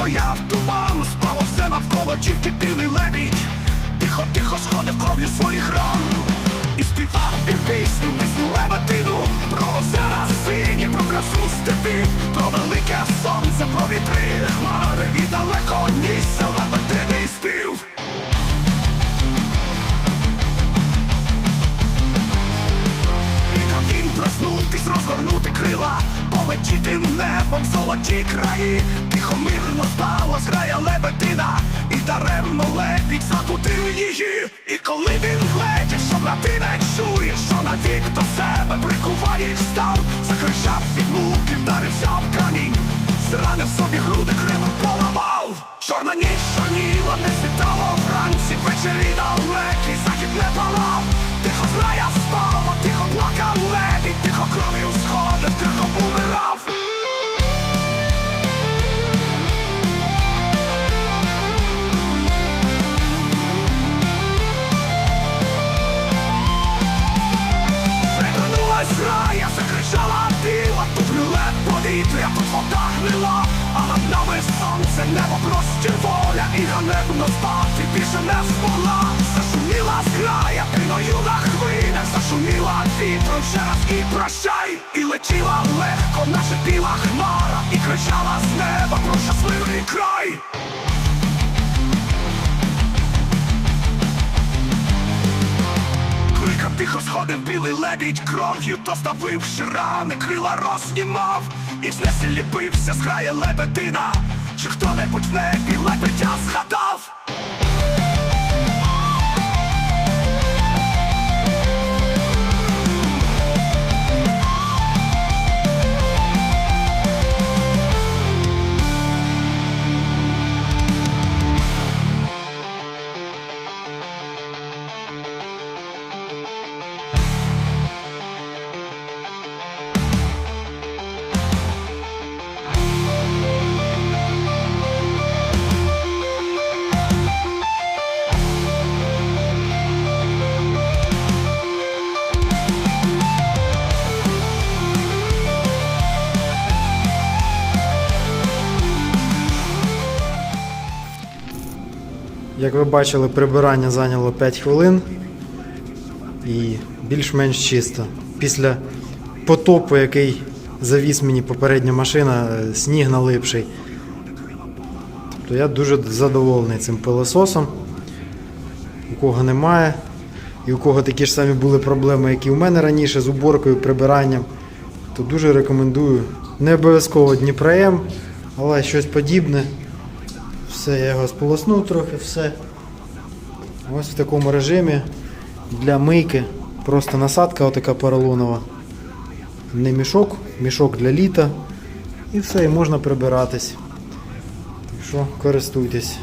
стояв туман, спало все навколо тільки білий лебідь. Тихо, тихо сходив кров'ю своїх ран. І співав і пісню пісню лебедину Про озера сині, про красу степи Про велике сонце, про вітри Хмари і далеко нісся лебединий спів І він проснутись, розгорнути крила Полетіти золоті краї. Тихо мирно стало, зграя лебедина. І даремно лебідь закутив її. І коли він гледів, що на ти не чує Що навік до себе прикуває став Закричав від муки, вдарився в камінь. Зранив собі груди, кривом поламав повітря, тут вода гнила А над нами сонце, небо простір воля І ганебно спати більше не змогла. Зашуміла зграя, піною на хвилях Зашуміла вітром ще раз і прощай. І летіла легко, наша біла хмара І кричала з неба про щасливий край. Тихо сходив білий лебідь кров'ю, то ставивши рани, крила рознімав І знесі ліпився з грає лебедина Чи хто-небудь в небі лебедя згадав? Як ви бачили, прибирання зайняло 5 хвилин і більш-менш чисто. Після потопу, який завіз мені попередня машина, е, сніг налипший. Тобто я дуже задоволений цим пилососом. У кого немає, і у кого такі ж самі були проблеми, як і у мене раніше з уборкою, прибиранням, то дуже рекомендую. Не обов'язково Дніпром, але щось подібне. Все, я його сполоснув трохи, все. Ось в такому режимі для мийки. Просто насадка отака поролонова. Не мішок, мішок для літа. І все, і можна прибиратись. Так що користуйтесь.